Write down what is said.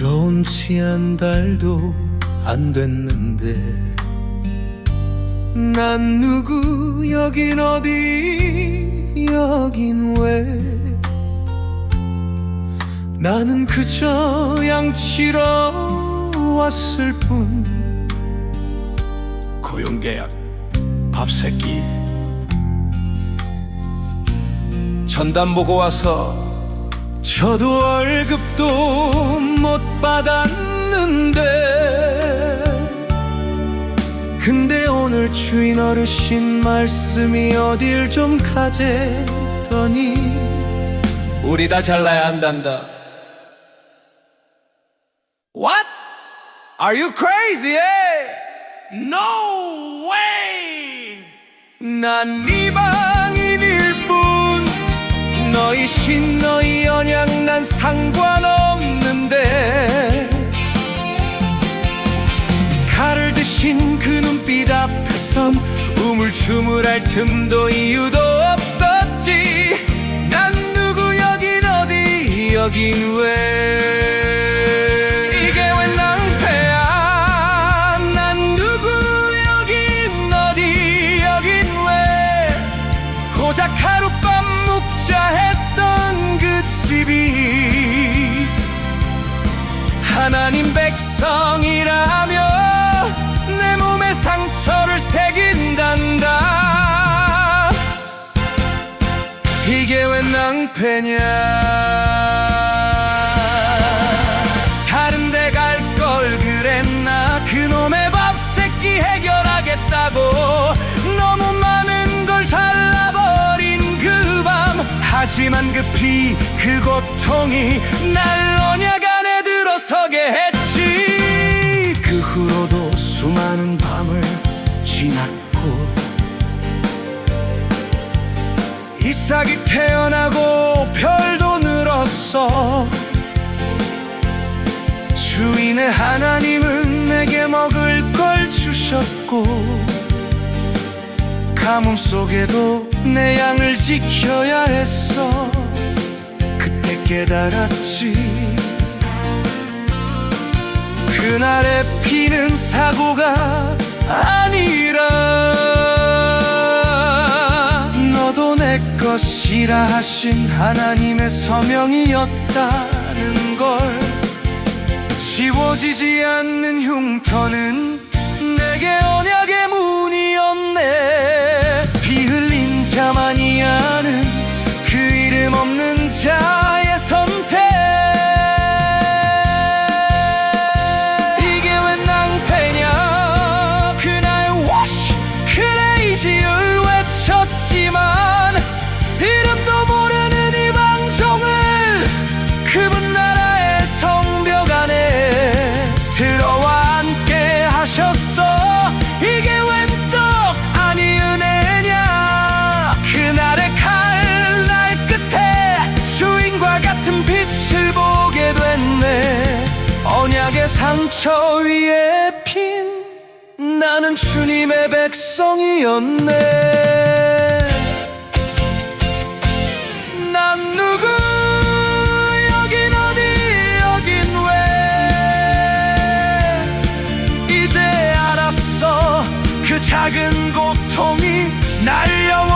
들어온 지 한 달도 안 됐는데. 난 누구 여긴 어디 여긴 왜? 나는 그저 양치러 왔을 뿐. 고용계약 밥새끼. 전담 보고 와서 저도 월급도 못 받았는데 근데 오늘 주인 어르신 말씀이 어딜 좀 가재더니 우리 다 잘나야 한단다 What? Are you crazy? eh? No way! 난 이방인일 뿐 너희 신 너희 언양 난 상관없는데 칼을 드신 그 눈빛 앞에선 우물쭈물할 tum도 이유도 없었지. 난 누구 여긴 어디 여긴 왜 백성이라며 내 몸에 상처를 새긴단다. 이게 왜 낭패냐? 다른 데 갈 걸 그랬나? 그놈의 밥 새끼 해결하겠다고 너무 많은 걸 잘라버린 그 밤. 하지만 급히 그 고통이 날 언약 안 이삭이 태어나고 별도 늘었어. 주인의 하나님은 내게 먹을 걸 주셨고 가뭄 속에도 내 양을 지켜야 했어. 그때 깨달았지. 그날의 피는 사고가 아니라 것이라 하신 하나님의 서명이었다는 걸 지워지지 않는 흉터는 상처 위에 핀 나는 주님의 백성이었네. 난 누구 여긴 어디 여긴 왜? 이제 알았어. 그 작은 고통이 날 영원히